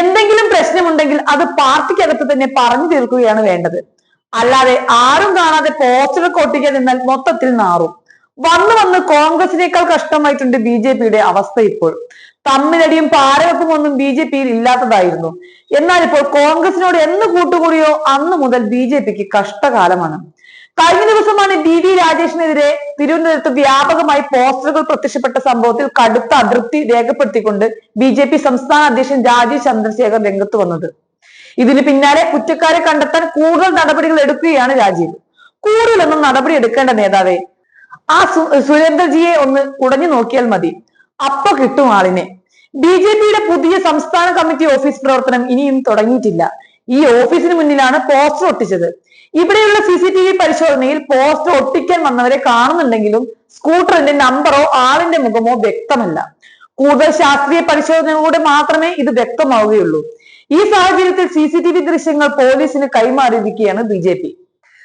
എന്തെങ്കിലും പ്രശ്നമുണ്ടെങ്കിൽ അത് പാർട്ടിക്കകത്ത് തന്നെ പറഞ്ഞു തീർക്കുകയാണ് വേണ്ടത്. അല്ലാതെ ആരും കാണാതെ പോസ്റ്ററൊക്കെ ഒട്ടിക്കാൻ നിന്നാൽ മൊത്തത്തിൽ നാറും. വന്നു വന്ന് കോൺഗ്രസിനേക്കാൾ കഷ്ടമായിട്ടുണ്ട് ബി ജെ പിയുടെ അവസ്ഥ ഇപ്പോൾ. തമ്മിലടിയും പാരവെപ്പും ഒന്നും ബി ജെ പിയിൽ ഇല്ലാത്തതായിരുന്നു. എന്നാൽ ഇപ്പോൾ കോൺഗ്രസിനോട് എന്ന് കൂട്ടുകൂടിയോ അന്ന് മുതൽ ബി ജെ പിക്ക് കഷ്ടകാലമാണ്. കഴിഞ്ഞ ദിവസമാണ് ബി വി രാജേഷിനെതിരെ തിരുവനന്തപുരത്ത് വ്യാപകമായി പോസ്റ്ററുകൾ പ്രത്യക്ഷപ്പെട്ട സംഭവത്തിൽ കടുത്ത അതൃപ്തി രേഖപ്പെടുത്തിക്കൊണ്ട് ബി ജെ പി സംസ്ഥാന അധ്യക്ഷൻ രാജീവ് ചന്ദ്രശേഖർ രംഗത്ത് വന്നത്. ഇതിന് പിന്നാലെ കുറ്റക്കാരെ കണ്ടെത്താൻ കൂടുതൽ നടപടികൾ എടുക്കുകയാണ് രാജീവ്. കൂടുതലൊന്നും നടപടി എടുക്കേണ്ട നേതാവേ. ആ സുരേന്ദ്രജിയെ ഒന്ന് ഉടഞ്ഞു നോക്കിയാൽ മതി. അപ്പൊ കിട്ടും ആളിനെ. ബി ജെ പിയുടെ പുതിയ സംസ്ഥാന കമ്മിറ്റി ഓഫീസ് പ്രവർത്തനം ഇനിയും തുടങ്ങിയിട്ടില്ല. ഈ ഓഫീസിന് മുന്നിലാണ് പോസ്റ്റർ ഒട്ടിച്ചത്. ഇവിടെയുള്ള സി സി ടി വി പരിശോധനയിൽ പോസ്റ്റർ ഒട്ടിക്കാൻ വന്നവരെ കാണുന്നുണ്ടെങ്കിലും സ്കൂട്ടറിന്റെ നമ്പറോ ആളിന്റെ മുഖമോ വ്യക്തമല്ല. കൂടുതൽ ശാസ്ത്രീയ പരിശോധനയിലൂടെ മാത്രമേ ഇത് വ്യക്തമാവുകയുള്ളൂ. ഈ സാഹചര്യത്തിൽ സി സി ടി വി ദൃശ്യങ്ങൾ പോലീസിന് കൈമാറിയിരിക്കുകയാണ് ബി ജെ പി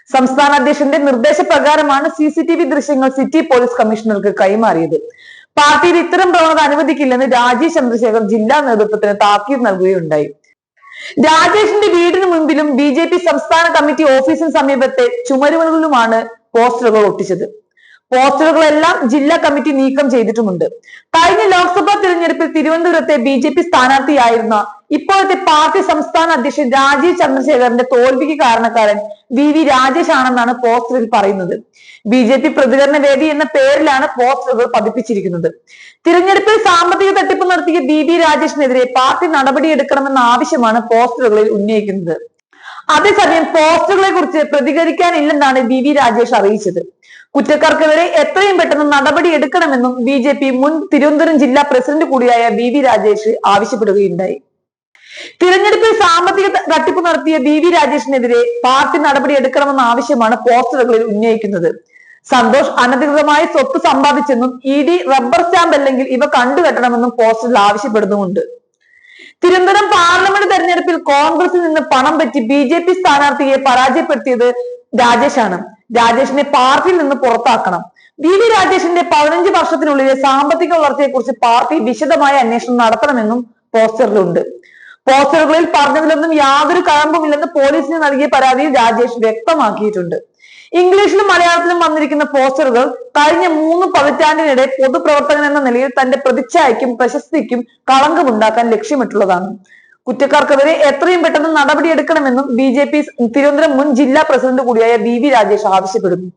സംസ്ഥാന അധ്യക്ഷന്റെ നിർദ്ദേശപ്രകാരമാണ് സി സി ടി വി ദൃശ്യങ്ങൾ സിറ്റി പോലീസ് കമ്മീഷണർക്ക് കൈമാറിയത്. പാർട്ടിയിൽ ഇത്തരം പ്രവണത അനുവദിക്കില്ലെന്ന് രാജീവ് ചന്ദ്രശേഖർ ജില്ലാ നേതൃത്വത്തിന് താക്കീത് നൽകുകയുണ്ടായി. രാജേഷിന്റെ വീടിന് മുൻപിലും ബി ജെ പി സംസ്ഥാന കമ്മിറ്റി ഓഫീസിന് സമീപത്തെ ചുമരുകളിലുമാണ് പോസ്റ്ററുകൾ ഒട്ടിച്ചത്. പോസ്റ്ററുകളെല്ലാം ജില്ലാ കമ്മിറ്റി നീക്കം ചെയ്തിട്ടുമുണ്ട്. കഴിഞ്ഞ ലോക്സഭാ തിരഞ്ഞെടുപ്പിൽ തിരുവനന്തപുരത്തെ ബി ജെ പി സ്ഥാനാർത്ഥിയായിരുന്ന ഇപ്പോഴത്തെ പാർട്ടി സംസ്ഥാന അധ്യക്ഷൻ രാജീവ് ചന്ദ്രശേഖരന്റെ തോൽവിക്ക് കാരണക്കാരൻ വി വി രാജേഷ് ആണെന്നാണ് പോസ്റ്ററിൽ പറയുന്നത്. ബി ജെ പി പ്രതികരണ വേദി എന്ന പേരിലാണ് പോസ്റ്ററുകൾ പതിപ്പിച്ചിരിക്കുന്നത്. തിരഞ്ഞെടുപ്പിൽ സാമ്പത്തിക തട്ടിപ്പ് ബി ബി രാജേഷിനെതിരെ പാർട്ടി നടപടിയെടുക്കണമെന്ന ആവശ്യമാണ് പോസ്റ്ററുകളിൽ ഉന്നയിക്കുന്നത്. അതേസമയം പോസ്റ്ററുകളെ കുറിച്ച് പ്രതികരിക്കാനില്ലെന്നാണ് ബി വി രാജേഷ് അറിയിച്ചത്. കുറ്റക്കാർക്കെതിരെ എത്രയും പെട്ടെന്ന് നടപടി എടുക്കണമെന്നും ബി ജെ പി മുൻ തിരുവനന്തപുരം ജില്ലാ പ്രസിഡന്റ് കൂടിയായ ബി വി രാജേഷ് ആവശ്യപ്പെടുകയുണ്ടായി. തിരഞ്ഞെടുപ്പിൽ സാമ്പത്തിക തട്ടിപ്പ് നടത്തിയ ബി വി രാജേഷിനെതിരെ പാർട്ടി നടപടി എടുക്കണമെന്ന ആവശ്യമാണ് പോസ്റ്ററുകളിൽ ഉന്നയിക്കുന്നത്. സന്തോഷ് അനധികൃതമായി സ്വത്ത് സമ്പാദിച്ചെന്നും ഇ ഡി റബ്ബർ സ്റ്റാമ്പ് അല്ലെങ്കിൽ ഇവ കണ്ടുകെട്ടണമെന്നും പോസ്റ്ററിൽ ആവശ്യപ്പെടുന്നുമുണ്ട്. തിരുവനന്തപുരം പാർലമെന്റ് തെരഞ്ഞെടുപ്പിൽ കോൺഗ്രസിൽ നിന്ന് പണം പറ്റി ബി ജെ പി സ്ഥാനാർത്ഥിയെ പരാജയപ്പെടുത്തിയത് രാജേഷാണ്. രാജേഷിനെ പാർട്ടിയിൽ നിന്ന് പുറത്താക്കണം. വി വി രാജേഷിന്റെ പതിനഞ്ച് വർഷത്തിനുള്ളിലെ സാമ്പത്തിക വളർച്ചയെക്കുറിച്ച് പാർട്ടി വിശദമായ അന്വേഷണം നടത്തണമെന്നും പോസ്റ്ററിലുണ്ട്. പോസ്റ്ററുകളിൽ പറഞ്ഞതിലൊന്നും യാതൊരു കഴമ്പുമില്ലെന്ന് പോലീസിന് നൽകിയ പരാതിയിൽ രാജേഷ് വ്യക്തമാക്കിയിട്ടുണ്ട്. ഇംഗ്ലീഷിലും മലയാളത്തിലും വന്നിരിക്കുന്ന പോസ്റ്ററുകൾ കഴിഞ്ഞ മൂന്ന് പതിറ്റാണ്ടിനിടെ പൊതുപ്രവർത്തകൻ എന്ന നിലയിൽ തന്റെ പ്രതിച്ഛായക്കും പ്രശസ്തിക്കും കളങ്കമുണ്ടാക്കാൻ ലക്ഷ്യമിട്ടുള്ളതാണ്. കുറ്റക്കാർക്കെതിരെ എത്രയും പെട്ടെന്ന് നടപടിയെടുക്കണമെന്നും ബി ജെ പി തിരുവനന്തപുരം മുൻ ജില്ലാ പ്രസിഡന്റ് കൂടിയായ ബി വി രാജേഷ് ആവശ്യപ്പെടുന്നു.